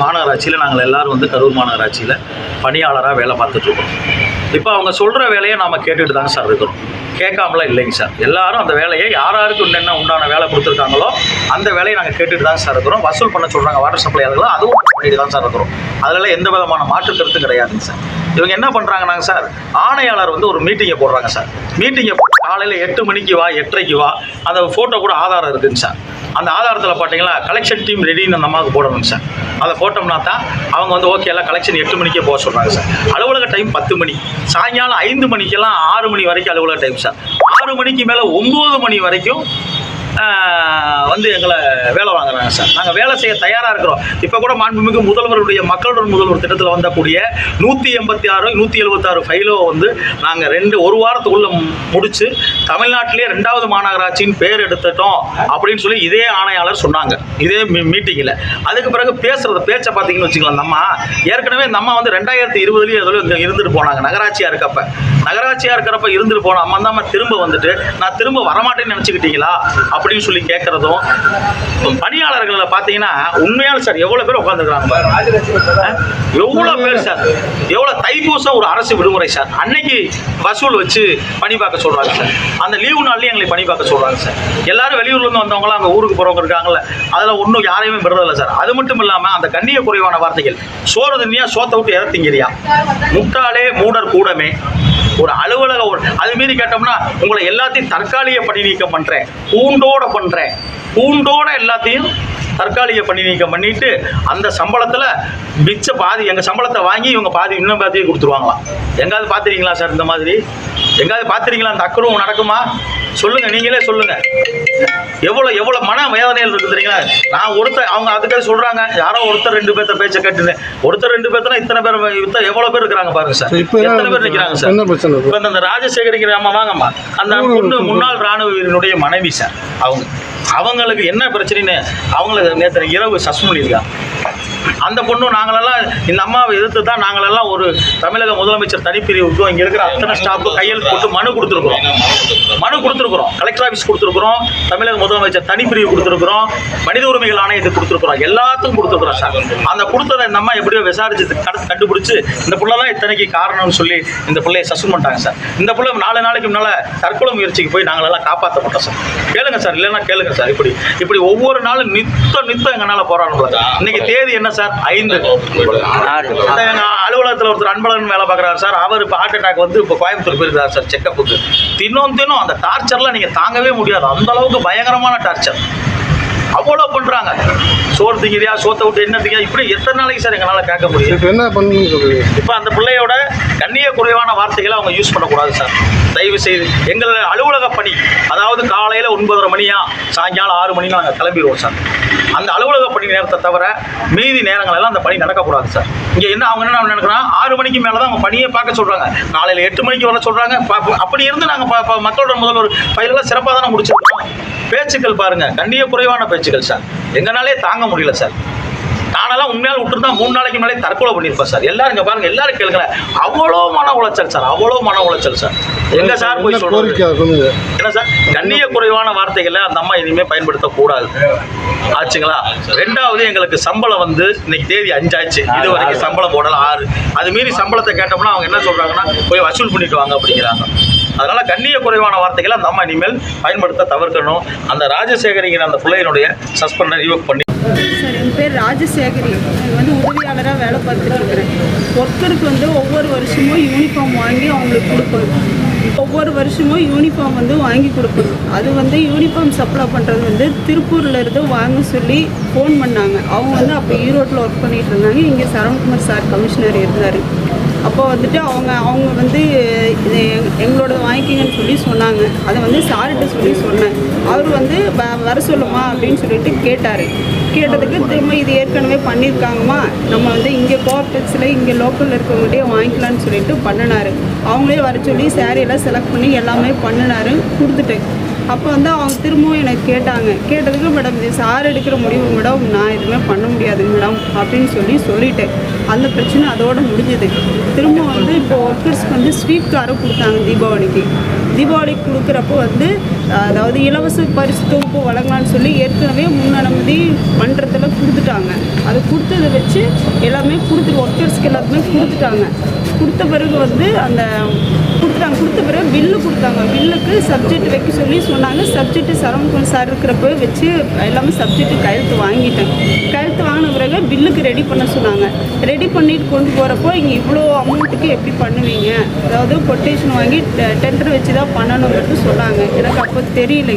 மாநகராட்சியில் நாங்கள் எல்லாரும் வந்து கரூர் மாநகராட்சியில் பணியாளராக வேலை பார்த்துட்ருக்கோம் இப்போ அவங்க சொல்கிற வேலையை நாம் கேட்டுட்டு தாங்க சார் இருக்கிறோம். கேட்காமலாம் இல்லைங்க சார். எல்லாரும் அந்த வேலையை யார் யாருக்கு என்னென்ன உண்டான வேலை கொடுத்துருக்காங்களோ அந்த வேலையை நாங்கள் கேட்டுட்டு தான் சார் இருக்கிறோம். வசூல் பண்ண சொல்கிறாங்க வாட்டர் சப்ளை அதுக்கெல்லாம் அதுவும் பண்ணிட்டு தான் சார் இருக்கிறோம். அதில் எந்த விதமான மாற்று கருத்தும் கிடையாதுங்க சார். இவங்க என்ன பண்ணுறாங்கன்னாங்க சார்? ஆணையாளர் வந்து ஒரு மீட்டிங்கை போடுறாங்க சார். மீட்டிங்கை போட்டு காலையில் எட்டு மணிக்கு வா எட்டரைக்கு வா. அந்த ஃபோட்டோ கூட ஆதாரம் இருக்குதுங்க சார். அந்த ஆதாரத்தில் பார்த்தீங்களா கலெக்ஷன் டீம் ரெடின்னு அந்த அம்மாவுக்கு போடணும் சார். அதை போட்டோம்னா தான் அவங்க வந்து ஓகே எல்லாம் கலெக்ஷன் எட்டு மணிக்கே போக சொல்கிறாங்க சார் அலுவலக டைம் பத்து மணி. சாயங்காலம் ஐந்து மணிக்கெல்லாம் ஆறு மணி வரைக்கும் அலுவலக டைம் சார் ஆறு மணிக்கு மேலே ஒம்பது மணி வரைக்கும் வந்து எங்களை வேலை சார். நாங்கள் வேலை செய்ய தயாராக இருக்கிறோம். இப்போ கூட மாண்புமிகு முதல்வருடைய மக்களுடன் முதல்வர் திட்டத்தில் வந்தக்கூடிய நூற்றி எண்பத்தி ஆறு நூற்றி எழுபத்தாறு ஃபைலோ வந்து நாங்கள் ரெண்டு ஒரு வாரத்துக்குள்ளே முடிச்சு தமிழ்நாட்டிலே ரெண்டாவது மாநகராட்சியின் பேர் எடுத்துட்டோம் அப்படின்னு சொல்லி இதே ஆணையாளர் சொன்னாங்க. இதே மீ மீட்டிங்கில் அதுக்கு பிறகு பேசுகிறத பேச்சை பார்த்தீங்கன்னு வச்சுக்கலாம் நம்ம அம்மா ஏற்கனவே நம்ம வந்து ரெண்டாயிரத்தி இருபதுலேயே எதில் இங்கே இருந்துட்டு போனாங்க நகராட்சியாக இருக்கப்ப. நகராட்சியாக இருக்கிறப்ப இருந்துட்டு போன அம்மா தான் திரும்ப வந்துட்டு நான் திரும்ப வரமாட்டேன்னு நினச்சிக்கிட்டீங்களா? அப்படின்னு சொல்லி கேட்குறதும் பணியாளர் பணியாளர்களில் பார்த்தீங்கன்னா உண்மையான சார் எவ்வளோ பேர் உட்காந்துருக்காங்க எவ்வளோ பேர் சார் எவ்வளோ தைப்பூசம் ஒரு அரசு விடுமுறை சார். அன்னைக்கு வசூல் வச்சு பணி பார்க்க சொல்கிறாங்க சார். அந்த லீவு நாள்லேயும் எங்களை பணி பார்க்க சொல்கிறாங்க சார். எல்லாரும் வெளியூர்லேருந்து வந்தவங்களாம் அங்கே ஊருக்கு போகிறவங்க இருக்காங்கல்ல அதில் ஒன்றும் யாரையுமே விடுறதில்ல சார். அது மட்டும் இல்லாமல் அந்த கண்ணிய குறைவான வார்த்தைகள் சோறு தண்ணியாக சோத்தை விட்டு இறத்திங்கிறியா முட்டாளே மூடர் கூடமே. ஒரு அலுவலக ஒரு அது மீறி கேட்டோம்னா உங்களை எல்லாத்தையும் தற்காலிக பணி நீக்கம் பண்ணுறேன் பூண்டோட பண்ணுறேன் பூண்டோட எல்லாத்தையும் தற்காலிக பணி நீக்கம் பண்ணிட்டு அந்த சம்பளத்தில் மிச்ச பாதி எங்கள் சம்பளத்தை வாங்கி இவங்க பாதி இன்னும் பாதியை கொடுத்துருவாங்களாம். எங்காவது பார்த்துருக்கீங்களா சார் இந்த மாதிரி? எங்காவது பார்த்துருக்கீங்களா அந்த அக்கறவும் நடக்குமா? சொல்லுங்க நீங்களே சொல்லுங்க. எவ்வளோ எவ்வளோ மன வேதனைகள் இருக்குது தெரியுங்களா? நான் ஒருத்தர் அவங்க அதுக்காக சொல்கிறாங்க யாரோ ஒருத்தர் ரெண்டு பேர்த்த பேச்சை கேட்டுன்னு. ஒருத்தர் ரெண்டு பேர்த்தனா இத்தனை பேர் இத்தனை எவ்வளோ பேர் இருக்கிறாங்க பாருங்க சார். எத்தனை பேர் நிற்கிறாங்க சார்? என்ன பிரச்சனை? இருக்கு? இப்போ இந்த ராஜசேகரிக்கிற அம்மா வாங்கம்மா. அந்த பொண்ணு முன்னாள் ராணுவ வீரனுடைய மனைவி சார். அவங்க அவங்களுக்கு என்ன பிரச்சனைன்னு அவங்களுக்கு நேற்று இரவு சஸ்பெண்ட் பண்ணியிருக்காங்க. அந்த பொண்ணும் நாங்களெல்லாம் இந்த அம்மாவை எதிர்த்து தான் நாங்களெல்லாம் ஒரு தமிழக முதலமைச்சர் தனிப்பிரிவுக்கும் இங்கே இருக்கிற அத்தனை ஸ்டாஃபு கையெழுத்து போட்டு மனு கொடுத்துருக்குறோம். மனு கொடுத்துருக்குறோம். கலெக்டர் ஆஃபீஸ் கொடுத்துருக்குறோம். தமிழக முதலமைச்சர் தனிப்பிரிவு கொடுத்துருக்குறோம். மனித உரிமைகள் ஆணையத்துக்கு கொடுத்துருக்குறோம். எல்லாத்துக்கும் கொடுத்துருக்குறோம் சார். அந்த கொடுத்ததை இந்த அம்மா எப்படியோ விசாரிச்சு கடத்து கண்டுபிடிச்சி இந்த பிள்ளை தான் இத்தனைக்கு காரணம்னு சொல்லி இந்த பிள்ளையை சஸ்பெண்ட் பண்ணிட்டாங்க சார். இந்த பிள்ளை நாலு நாளைக்கு முன்னால் தற்கொலை முயற்சிக்கு போய் நாங்களெல்லாம் காப்பாற்றப்பட்டோம் சார். கேளுங்க சார். இல்லைன்னா கேளுங்க சார். இப்படி இப்படி ஒவ்வொரு நாளும் நித்தம் நித்தம் எங்களால் போராடணும் இன்னைக்கு தேதி என்ன சார் ஐந்து. இந்த எங்க அலுவலகத்தில் ஒருத்தர் அன்பழகன் வேலை பார்க்குறாரு சார். அவர் இப்போ ஹார்ட் அட்டாக் வந்து இப்போ கோயம்புத்தூர் போயிருக்காரு சார் செக்கப்புக்கு தினம் தினம் அந்த டார்ச்சர்லாம் நீங்கள் தாங்கவே முடியாது. அந்த அளவுக்கு பயங்கரமான டார்ச்சர் அவ்வளோ பண்ணுறாங்க சோறு திங்கிறியா சோத்தை விட்டு என்ன இப்படி எத்தனை நாளைக்கு சார் எங்களால் கேட்க முடியும்? இப்போ என்ன சொல்றீங்க இப்போ அந்த பிள்ளையோட கண்ணிய குறைவான வார்த்தைகளை அவங்க யூஸ் பண்ணக்கூடாது சார். தயவு செய்து எங்கள் அலுவலக பணி அதாவது காலையில் ஒன்பதரை மணியா சாயங்காலம் ஆறு மணினா நாங்கள் கிளம்பிடுவோம் சார். அந்த அலுவலக பணி நேரத்தை தவிர மீதி நேரங்கள் எல்லாம் அந்த பணி நடக்கக்கூடாது சார். இங்கே என்ன அவங்க என்ன நினைக்கிறாங்க? ஆறு மணிக்கு மேலே தான் அவங்க பணியை பார்க்க சொல்கிறாங்க காலையில் எட்டு மணிக்கு வர சொல்கிறாங்க அப்படி இருந்து நாங்கள் மக்களோட முதல்வர் பயிரெல்லாம் சிறப்பாக தானே முடிச்சிருக்கோம். பேச்சுக்கள் பாருங்க. கண்ணிய குறைவான பேச்சுக்கள் சார். எங்கனாலே தாங்க முடியல சார். நானெல்லாம் உண்மையால் விட்டுருந்தா மூணு நாளைக்கு முன்னாலே தற்கொலை பண்ணியிருப்பேன் சார். எல்லாரும் இங்க பாருங்க எல்லாரும் கேளுங்க அவ்வளோ மன உளைச்சல் சார். அவ்வளோ மன உளைச்சல் சார். எங்க சார் போய் சொல்லுங்க. என்ன சார்? கண்ணிய குறைவான வார்த்தைகளை அந்த அம்மா இனிமே பயன்படுத்தக்கூடாது. ஆச்சுங்களா? ரெண்டாவது எங்களுக்கு சம்பளம் வந்து இன்னைக்கு தேதி அஞ்சாச்சு. இது வரைக்கும் சம்பளம் போடல ஆறு. அது மீறி சம்பளத்தை கேட்டோம்னா அவங்க என்ன சொல்றாங்கன்னா போய் வசூல் பண்ணிட்டு வாங்க அப்படிங்கிறாங்க. அதனால கண்ணிய குறைவான வார்த்தைகளை அந்த அம்மா இனிமேல் பயன்படுத்த தவிர்க்கணும். அந்த ராஜசேகரிங்கிற அந்த பிள்ளையினுடைய சஸ்பெண்டை ரிவோக் பண்ணி சார் என் பேர் ராஜசேகரி. வந்து உதவியாளராக வேலை பார்த்துட்டு இருக்கிறேன். ஒர்க்கருக்கு வந்து ஒவ்வொரு வருஷமும் யூனிஃபார்ம் வாங்கி அவங்களுக்கு கொடுக்கணும். ஒவ்வொரு வருஷமும் யூனிஃபார்ம் வந்து வாங்கி கொடுக்கணும். அது வந்து யூனிஃபார்ம் சப்ளை பண்ணுறது வந்து திருப்பூர்லேருந்து வாங்க சொல்லி ஃபோன் பண்ணாங்க. அவங்க வந்து அப்போ ஈரோட்டில் ஒர்க் பண்ணிட்டு இருந்தாங்க. இங்கே சரவணகுமார் சார் கமிஷனர் இருந்தார். அப்போ வந்துட்டு அவங்க அவங்க வந்து இது எங்களோட வாங்கிக்கிங்கன்னு சொல்லி சொன்னாங்க. அதை வந்து சார்கிட்ட சொல்லி சொன்னேன். அவர் வந்து வ- வர சொல்லுமா? அப்படின்னு சொல்லிட்டு கேட்டார். கேட்டதுக்கு திரும்ப இது ஏற்கனவே பண்ணியிருக்காங்கம்மா நம்ம வந்து இங்கே கோஆப்டெக்ஸில் இங்கே லோக்கலில் இருக்கவங்கள்ட்டே வாங்கிக்கலாம்னு சொல்லிட்டு பண்ணினார். அவங்களே வர சொல்லி சேரீலாம் செலக்ட் பண்ணி எல்லாமே பண்ணினாரு கொடுத்துட்டேன் அப்போ வந்து அவங்க திரும்பவும் எனக்கு கேட்டாங்க. கேட்டதுக்கு மேடம் இது சார் எடுக்கிற முடிவு மேடம். நான் எதுவுமே பண்ண முடியாது மேடம் அப்படின்னு சொல்லி சொல்லிட்டேன் அந்த பிரச்சனை அதோட முடிஞ்சது. திரும்ப வந்து இப்போ ஒர்க்கர்ஸ்க்கு வந்து ஸ்வீட் காரை கொடுத்தாங்க தீபாவளிக்கு. தீபாவளிக்கு கொடுக்குறப்போ வந்து அதாவது இலவச பரிசு தொகுப்பு வழங்கலாம்னு சொல்லி ஏற்கனவே முன் அனுமதி மன்றத்தில் கொடுத்துட்டாங்க. அது கொடுத்ததை வச்சு எல்லாமே கொடுத்துட்டு ஒர்க்கர்ஸ்க்கு எல்லாத்துக்குமே கொடுத்துட்டாங்க. கொடுத்த பிறகு வந்து அந்த கொடுத்துட்டாங்க. கொடுத்த பிறகு பில்லு கொடுத்தாங்க. பில்லுக்கு சப்ஜெக்ட் வைக்க சொல்லி சொன்னாங்க. சப்ஜெக்ட் சரவணகுமார் சார் இருக்கிறப்ப வச்சு எல்லாமே சப்ஜெக்ட் கையெழுத்து வாங்கிட்டேன். கையெழுத்து வாங்கின பிறகு பில்லுக்கு ரெடி பண்ண சொன்னாங்க. ரெடி பண்ணிட்டு கொண்டு போகிறப்போ இங்கே இவ்வளோ அமௌண்ட்டுக்கு எப்படி பண்ணுவீங்க? அதாவது கொட்டேஷன் வாங்கி டெண்டர் வச்சு தான் பண்ணணுங்கிறது சொன்னாங்க. எனக்கு அப்போ தெரியல.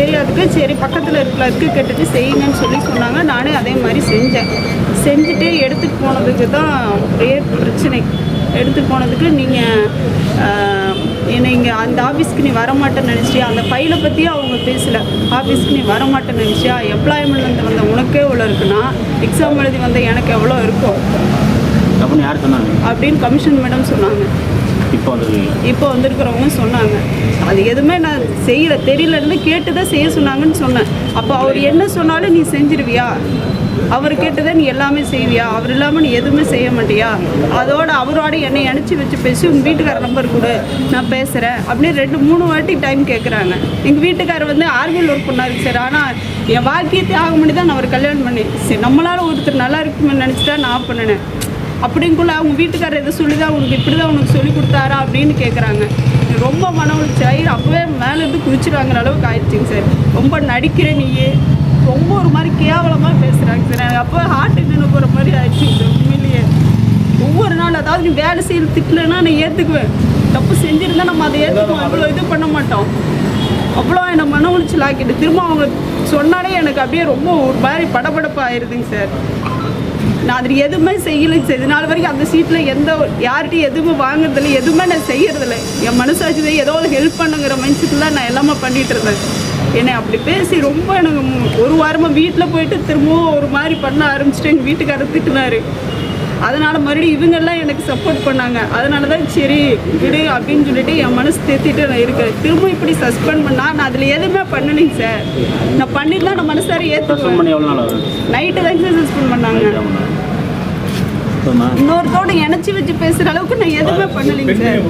தெரியாதுக்கு சரி பக்கத்தில் இருக்கிறதுக்கு கேட்டுட்டு செய்யுங்கன்னு சொல்லி சொன்னாங்க. நானே அதே மாதிரி செஞ்சேன். செஞ்சுட்டு எடுத்துகிட்டு போனதுக்கு தான் ஒரே பிரச்சனை. எடுத்துகிட்டு போனதுக்கு நீங்கள் என்னை இங்கே அந்த ஆஃபீஸ்க்கு நீ வரமாட்டேன்னு நினச்சியா அந்த ஃபைலை பற்றியே அவங்க பேசலை. ஆஃபீஸ்க்கு நீ வரமாட்டேன்னு நினச்சியா எம்ப்ளாய்மெண்ட்லேருந்து வந்த உனக்கே எவ்வளோ இருக்குன்னா எக்ஸாம் எழுதி வந்த எனக்கு எவ்வளோ இருக்கும் அப்படின்னு யார் சொன்னாங்க? அப்படின்னு கமிஷன் மேடம் சொன்னாங்க. இப்போ இப்போ வந்திருக்கிறவங்க சொன்னாங்க. அது எதுவுமே நான் செய்யல. தெரியலன்னு கேட்டு தான் செய்ய சொன்னாங்கன்னு சொன்னேன். அப்போ அவர் என்ன சொன்னாலும் நீ செஞ்சிருவியா? அவர் கேட்டதை நீ எல்லாமே செய்வியா? அவர் இல்லாமல் நீ எதுவுமே செய்ய மாட்டியா? அதோட அவரோட என்னை அனுப்பிச்சி வச்சு பேசி உங்கள் வீட்டுக்கார நம்பர் கொடு. நான் பேசுகிறேன் அப்படின்னு ரெண்டு மூணு வாட்டி டைம் கேட்குறாங்க எங்கள் வீட்டுக்காரர் வந்து ஆர்மியில் ஒர்க் பண்ணாரு சார். ஆனால் என் வாழ்க்கையை தியாகம் பண்ணி தான் நான் அவர் கல்யாணம் பண்ணி சரி நம்மளால் ஒருத்தர் நல்லா இருக்குன்னு நினச்சிட்டா நான் பண்ணினேன். அப்படிங்குள்ள அவங்க வீட்டுக்காரர் எதை சொல்லி தான் உனக்கு இப்படி தான் உனக்கு சொல்லி கொடுத்தாரா அப்படின்னு கேட்குறாங்க ரொம்ப மன உளைச்சல் ஆகி அப்போவே மேலேருந்து குதிச்சிருவாங்கிற அளவுக்கு ஆயிடுச்சுங்க சார். ரொம்ப நடிக்கிற நீயே. ரொம்ப ஒரு மாதிரி கேவலமாக பேசுகிறாங்க சார். எனக்கு அப்போ ஹார்ட் நின்று போகிற மாதிரி ஆயிடுச்சு உண்மையிலேயே. ஒவ்வொரு நாள் அதாவது நீ வேலை செய்யல திட்டலைன்னா நான் ஏற்றுக்குவேன் தப்பு செஞ்சுருந்தா நம்ம அதை ஏற்றுக்குவோம் அவ்வளோ இது பண்ண மாட்டோம். அவ்வளோ என்னை மன உளைச்சல் ஆக்கிட்டு திரும்ப அவங்க சொன்னாலே எனக்கு அப்படியே ரொம்ப ஒரு மாதிரி படபடப்பு ஆயிடுதுங்க சார். நான் அதில் எதுவுமே செய்யலைங்க சார். இது நாள் வரைக்கும் அந்த சீட்டில் எந்த யார்கிட்டையும் எதுவுமே வாங்குறதில்ல. எதுவுமே நான் செய்யறதில்ல. என் மனசாட்சி ஏதோ ஒரு ஹெல்ப் பண்ணுங்கிற மைண்ட் செட்டில் நான் எல்லாமே பண்ணிகிட்டு இருந்தேன். என்னை அப்படி பேசி ரொம்ப எனக்கு ஒரு வாரமாக வீட்டில் போயிட்டு திரும்பவும் ஒரு மாதிரி பண்ண ஆரம்பிச்சிட்டு எங்கள் வீட்டுக்காரர் திட்டினாரு. அதனால மறுபடியும் இவங்கெல்லாம் எனக்கு சப்போர்ட் பண்ணாங்க. அதனால தான் சரி விடு அப்படின்னு சொல்லிட்டு என் மனசு தேத்திட்டு நான் இருக்கேன். திரும்ப இப்படி சஸ்பெண்ட் பண்ணா நான் அதில் எதுவுமே பண்ணலைங்க சார். நான் பண்ணிடலாம் நான் மனசார ஆகுது? நைட்டு தான் சார் சஸ்பெண்ட் பண்ணாங்க. இன்னொருத்தோட இணைச்சி வச்சு பேசுகிற அளவுக்கு நான் எதுவுமே பண்ணலைங்க சார்.